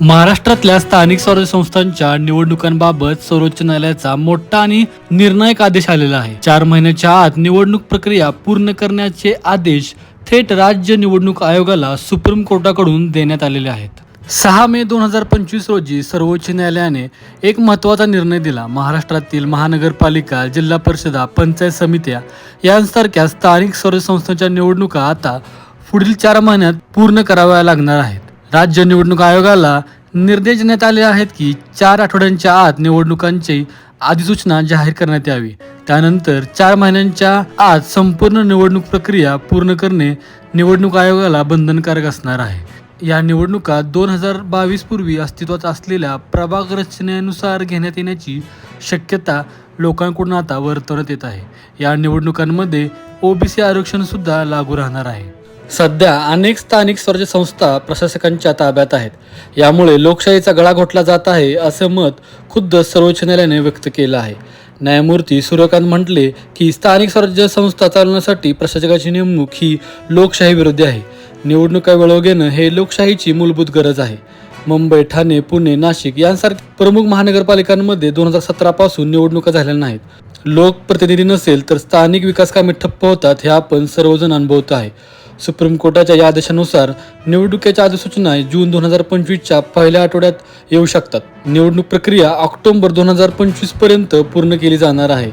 महाराष्ट्रातल्या स्थानिक स्वराज्य संस्थांच्या निवडणुकांबाबत सर्वोच्च न्यायालयाचा मोठा आणि निर्णायक आदेश आलेला आहे. चार महिन्याच्या आत निवडणूक प्रक्रिया पूर्ण करण्याचे आदेश थेट राज्य निवडणूक आयोगाला सुप्रीम कोर्टाकडून देण्यात आलेले आहेत. सहा मे दोन हजार पंचवीस रोजी सर्वोच्च न्यायालयाने एक महत्त्वाचा निर्णय दिला. महाराष्ट्रातील महानगरपालिका जिल्हा परिषदा पंचायत समित्या यांसारख्या स्थानिक स्वराज्य संस्थांच्या निवडणुका आता पुढील चार महिन्यात पूर्ण कराव्या लागणार आहेत. राज्य निवडणूक आयोगाला निर्देश देण्यात आले आहेत की चार आठवड्यांच्या आत निवडणुकांची अधिसूचना जाहीर करण्यात यावी. त्यानंतर चार महिन्यांच्या आत संपूर्ण निवडणूक प्रक्रिया पूर्ण करणे निवडणूक आयोगाला बंधनकारक असणार आहे. या निवडणुका दोन हजार बावीस पूर्वी अस्तित्वात असलेल्या प्रभाग रचनेनुसार घेण्यात येण्याची शक्यता लोकांकडून आता वर्तवण्यात येत आहे. या निवडणुकांमध्ये ओबीसी आरक्षण सुद्धा लागू राहणार आहे. सध्या अनेक स्थानिक स्वराज्य संस्था प्रशासकांच्या ताब्यात आहेत. यामुळे लोकशाहीचा गळा घोटला जात आहे असं मत खुद्द सर्वोच्च न्यायालयाने व्यक्त केलं आहे. न्यायमूर्ती सूर्यकांत म्हटले की स्थानिक स्वराज्य संस्था चालवण्यासाठी प्रशासकाची नेमणूक ही लोकशाही विरोधी आहे. निवडणुका वेळो घेणं हे लोकशाहीची मूलभूत गरज आहे. मुंबई ठाणे पुणे नाशिक यांसारख्या प्रमुख महानगरपालिकांमध्ये दोन हजार सतरा पासून निवडणुका झालेल्या नाहीत. लोकप्रतिनिधी नसेल तर स्थानिक विकास कामे ठप्प होतात हे आपण सर्वजण अनुभवत आहे. सुप्रीम कोर्टाच्या या आदेशानुसार निवडणुकीच्या अधिसूचना जून दोन हजार पंचवीसच्या पहिल्या आठवड्यात येऊ शकतात. निवडणूक प्रक्रिया ऑक्टोबर दोन हजार पंचवीसपर्यंत पूर्ण केली जाणार आहे.